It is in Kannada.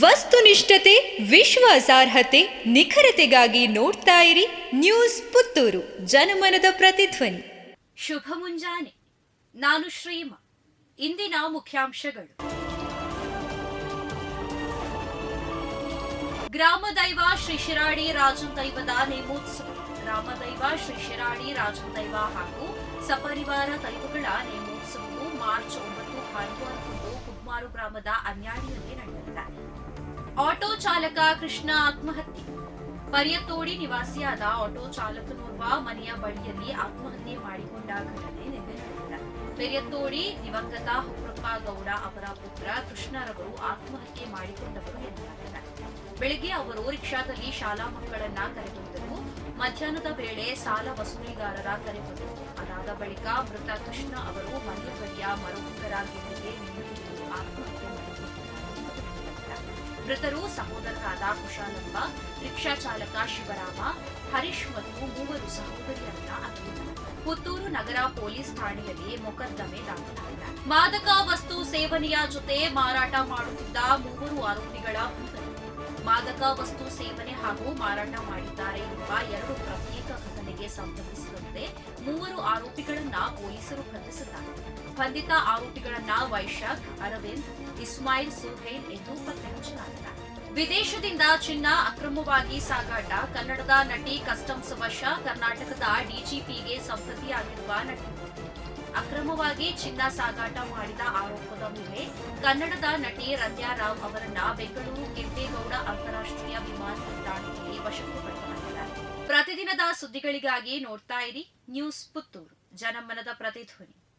ವಸ್ತುನಿಷ್ಠತೆ, ವಿಶ್ವಾಸಾರ್ಹತೆ, ನಿಖರತೆಗಾಗಿ ನೋಡ್ತಾ ಇರಿ ನ್ಯೂಸ್ ಪುತ್ತೂರು, ಜನಮನದ ಪ್ರತಿಧ್ವನಿ. ಶುಭ ಮುಂಜಾನೆ. ನಾನು ಶ್ರೀಮ. ಇಂದಿನ ಮುಖ್ಯಾಂಶಗಳು. ಗ್ರಾಮ ದೈವ ಶ್ರೀ ಶಿರಾಡಿ ರಾಜನ್ ದೈವದ ನೇಮೋತ್ಸವ. ಗ್ರಾಮ ದೈವ ಶ್ರೀ ಶಿರಾಡಿ ರಾಜನ್ ದೈವ ಹಾಗೂ ಸಪರಿವಾರ ದೈವಗಳ ನೇಮೋತ್ಸವವು ಮಾರ್ಚ್ ಒಂಬತ್ತು ಭಾನುವಾರದಂದು ಕುಗ್ಮಾರು ಗ್ರಾಮದ ಅನ್ಯಾಡಿಯಲ್ಲಿ ನಡೆಯಲಿದೆ. ಆಟೋ ಚಾಲಕ ಕೃಷ್ಣ ಆತ್ಮಹತ್ಯೆ. ಪರಿಯತ್ತೋಡಿ ನಿವಾಸಿಯಾದ ಆಟೋ ಚಾಲಕನೋರ್ವ ಮನೆಯ ಬಳಿಯಲ್ಲಿ ಆತ್ಮಹತ್ಯೆ ಮಾಡಿಕೊಂಡ ಘಟನೆ ನಿನ್ನೆ ನಡೆದಿದೆ. ಪೆರಿಯತ್ತೋಡಿ ದಿವಂಗತ ಗೌಡ ಅವರ ಪುತ್ರ ಕೃಷ್ಣರವರು ಆತ್ಮಹತ್ಯೆ ಮಾಡಿಕೊಂಡವರು ಎನ್ನಲಾಗಿದೆ ಬೆಳಿಗ್ಗೆ ಅವರು ರಿಕ್ಷಾದಲ್ಲಿ ಶಾಲಾ ಮಕ್ಕಳನ್ನ ಕರೆದೊಯ್ದರು. ಮಧ್ಯಾಹ್ನದ ವೇಳೆ ಸಾಲ ವಸೂಲಿಗಾರರ ಕರೆ ಬಂದರು ಅದಾದ ಬಳಿಕ ಮೃತ ಕೃಷ್ಣ ಅವರು ಮೃತರು ಸಹೋದರರಾದ ಕುಶಾಲಪ್ಪ ರಿಕ್ಷಾ ಚಾಲಕ ಶಿವರಾಮ, ಹರೀಶ್ ಮತ್ತು ಮೂವರು ಸಹೋದರಿಯರನ್ನ ಪುತ್ತೂರು ನಗರ ಪೊಲೀಸ್ ಠಾಣೆಯಲ್ಲಿ ಮೊಕದ್ದಮೆ ದಾಖಲಾಗಿದೆ. ಮಾದಕ ವಸ್ತು ಸೇವನೆಯ ಜೊತೆ ಮಾರಾಟ ಮಾಡುತ್ತಿದ್ದ ಮೂವರು ಆರೋಪಿಗಳ ಮಾದಕ ವಸ್ತು ಸೇವನೆ ಹಾಗೂ ಮಾರಾಟ ಮಾಡಿದ್ದಾರೆ ಎಂಬ ಎರಡು ಪ್ರತ್ಯೇಕ ಘಟನೆಗೆ ಸಂಬಂಧಿಸಿದಂತೆ ಮೂವರು ಆರೋಪಿಗಳನ್ನ ಪೊಲೀಸರು ಬಂಧಿಸಿದ್ದಾರೆ. ಬಂಧಿತ ಆರೋಪಿಗಳನ್ನ ವೈಶಾಖ್, ಅರವಿಂದ್, ಇಸ್ಮಾಯಿಲ್, ಸುಹೇಲ್ ಎಂದು ಪತ್ತೆ ಹಚ್ಚಲಾಗಿದೆ ವಿದೇಶದಿಂದ ಚಿನ್ನ ಅಕ್ರಮವಾಗಿ ಸಾಗಾಟ, ಕನ್ನಡದ ನಟಿ ಕಸ್ಟಮ್ಸ್ ವಶ, ಕರ್ನಾಟಕದ ಡಿಜಿಪಿಗೆ ಸಂಪತ್ತಿಯಾಗಿರುವ ನಟಿ. ಅಕ್ರಮವಾಗಿ ಚಿನ್ನ ಸಾಗಾಟ ಮಾಡಿದ ಆರೋಪದ ಮೇಲೆ ಕನ್ನಡದ ನಟಿ ರಂಧ್ಯಾ ರಾವ್ ಅವರನ್ನ ಬೆಂಗಳೂರು ಕೆಂಪೇಗೌಡ ಅಂತಾರಾಷ್ಟ್ರೀಯ ವಿಮಾನ ನಿಲ್ದಾಣದಲ್ಲಿ ವಶಕ್ಕೆ ಪ್ರತಿದಿನದ ಸುದ್ದಿಗಳಿಗಾಗಿ ನೋಡ್ತಾ ಇರಿ ನ್ಯೂಸ್ ಪುತ್ತೂರು. ಜನಮನದ ಪ್ರತಿಧ್ವನಿ.